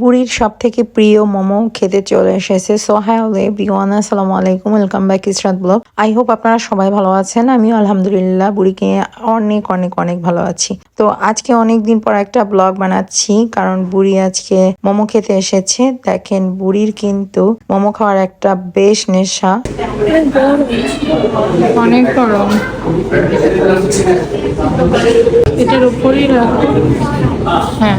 বুড়ির সব থেকে প্রিয় মোমো খেতে চলে এসেছে সো হ্যাঁ এভরিওয়ান আসসালামু আলাইকুম welcome back Israt blog I hope আপনারা সবাই ভালো আছেন, আমিও আলহামদুলিল্লাহ, বুড়িকে অনেক অনেক অনেক ভালো আছি। তো আজকে অনেক দিন পর একটা ব্লগ বানাচ্ছি, কারণ বুড়ি আজকে মোমো খেতে এসেছে। দেখেন, বুড়ির কিন্তু মোমো খাওয়ার একটা বেশ নেশা। অনেক গরম। এটার উপরেই রাখো। হ্যাঁ।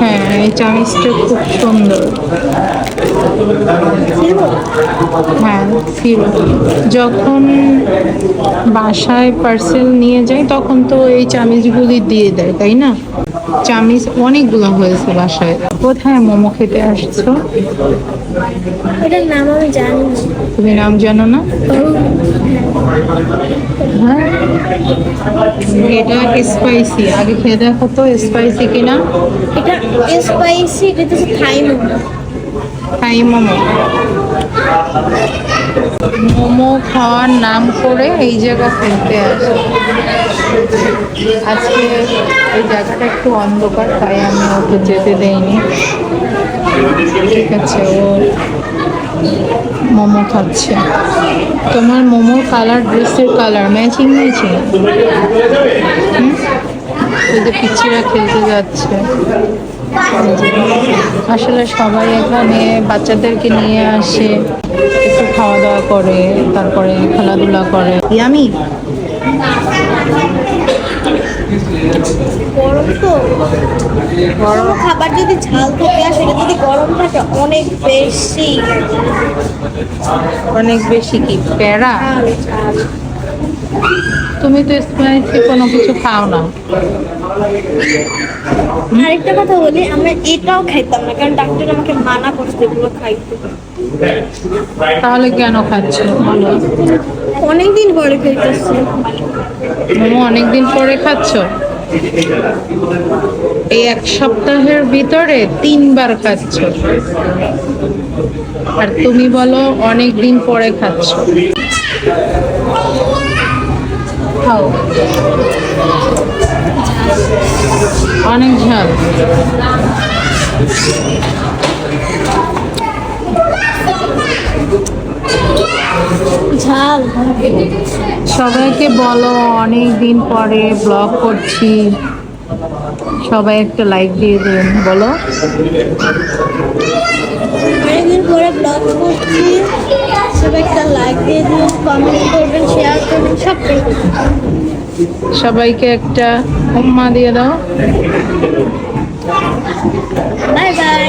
হ্যাঁ এই চামিচটা খুব সুন্দর। হ্যাঁ ফিল যখন বাসায় পার্সেল নিয়ে যাই তখন তো এই চামিচগুলি দিয়ে দেয় তাই না? চামিচ অনেকগুলো হয়েছে বাসায়। কোথায় মোমো খেতে আসছো? এটার নাম আমি জানি না। তুমি নাম জানো না? হ্যাঁ। এটা স্পাইসি আগে খেয়ে দেখো তো স্পাইসি কিনা? এটা স্পাইসি এটা হচ্ছে থাই মোমো। থাই মোমো। মোমো খাওয়ার নাম করে এই জায়গা খেলতে আসে। আজকে এই জায়গাটা একটু অন্ধকার, তাই আমি ওকে যেতে দেইনি। ঠিক আছে, ও মোমো খাচ্ছে। তোমার মোমোর কালার, ড্রেসের কালার, ম্যাচিং ম্যাচিং? ওই যে পিচ্ছিরা খেলতে যাচ্ছে। আসলে সবাই এখানে বাচ্চাদেরকে নিয়ে আসে, একটু খাওয়া দাওয়া করে, তারপরে খেলাধুলা করে। ইয়ামি গরম তো গরম খাবার যদি ঝাল থাকে আর সেটা যদি গরম থাকে অনেক বেশি। অনেক বেশি কি? প্যারা? তুমি তো কোনো কিছু খাও না। আরেকটা কথা বলি আমরা এটাও খাইতাম না কারণ ডাক্তার আমাকে মানা করছে এগুলো খাইতে। তাহলে কেন খাচ্ছ? অনেকদিন পরে খাইতেছি। মোমো অনেকদিন পরে খাচ্ছ? এই এক সপ্তাহের ভিতরে তিনবার খাচ্ছ। আর তুমি বলো, অনেক দিন পরে খাচ্ছ। খাও। অনেক ঝাল। ঝাল। সবাইকে বলো অনেক দিন পরে ব্লগ করছি। সবাই একটা লাইক দিয়ে দেন বলো। অনেকদিন পরে ব্লগ করছি। সবাই একটা লাইক দিয়ে দিন কমেন্ট করবেন শেয়ার করবেন সব সবাইকে একটা উম্মা দিয়ে দাও। Bye bye